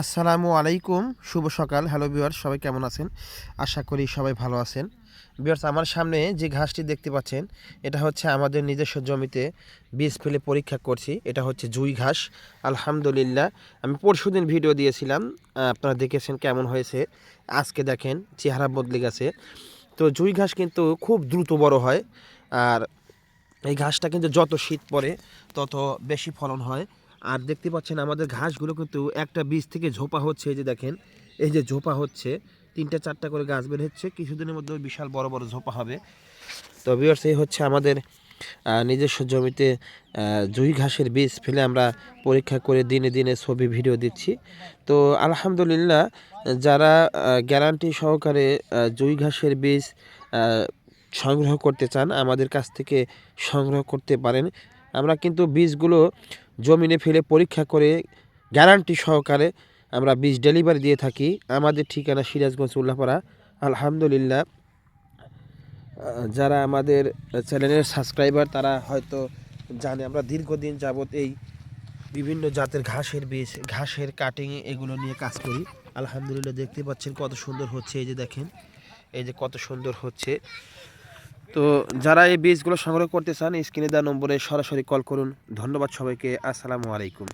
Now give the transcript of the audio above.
আসসালামু আলাইকুম, শুভ সকাল। হ্যালো ভিউয়ার্স সবাই কেমন আছেন? আশা করি সবাই ভালো আছেন। ভিউয়ার্স আমার সামনে যে ঘাসটি দেখতে পাচ্ছেন, এটা হচ্ছে আমাদের নিজস্ব জমিতে বীজ ফেলে পরীক্ষা করছি। এটা হচ্ছে জুই ঘাস। আলহামদুলিল্লাহ, আমি পরশুদিন ভিডিও দিয়েছিলাম। আপনারা দেখেছেন কেমন হয়েছে। আজকে দেখেন, চেহারা বদলে গেছে। তো জুই ঘাস কিন্তু খুব দ্রুত বড় হয়। আর এই ঘাসটা কিন্তু যত শীত পড়ে, তত বেশি ফলন হয়। আর দেখতে পাচ্ছেন আমাদের ঘাসগুলো কিন্তু একটা বীজ থেকে ঝোপা হচ্ছে, এই যে দেখেন, এই যে ঝোপা হচ্ছে, তিনটা চারটা করে গাছ বের হচ্ছে, কিছুদিনের মধ্যে বিশাল বড় বড় ঝোপা হবে। তো বিয়ার্স এই হচ্ছে আমাদের নিজস্ব জমিতে জুই ঘাসের বীজ ফেলে আমরা পরীক্ষা করে দিনে দিনে ছবি ভিডিও দিচ্ছি। তো আলহামদুলিল্লাহ, যারা গ্যারান্টি সহকারে জুই ঘাসের বীজ সংগ্রহ করতে চান, আমাদের কাছ থেকে সংগ্রহ করতে পারেন। আমরা কিন্তু বীজগুলো জমিনে ফেলে পরীক্ষা করে গ্যারান্টি সহকারে আমরা বীজ ডেলিভারি দিয়ে থাকি। আমাদের ঠিকানা সিরাজগঞ্জ উল্লাপাড়া। আলহামদুলিল্লাহ। যারা আমাদের চ্যানেলের সাবস্ক্রাইবার, তারা হয়তো জানে আমরা দীর্ঘদিন যাবত এই বিভিন্ন জাতের ঘাসের বীজ, ঘাসের কাটিং এগুলো নিয়ে কাজ করি। আলহামদুলিল্লাহ দেখতে পাচ্ছেন কত সুন্দর হচ্ছে। এই যে দেখেন, এই যে কত সুন্দর হচ্ছে। তো যারা এই বীজগুলো সংগ্রহ করতে চান, স্ক্রিনে দেওয়া নম্বরে সরাসরি কল করুন। ধন্যবাদ সবাইকে। আসসালামু আলাইকুম।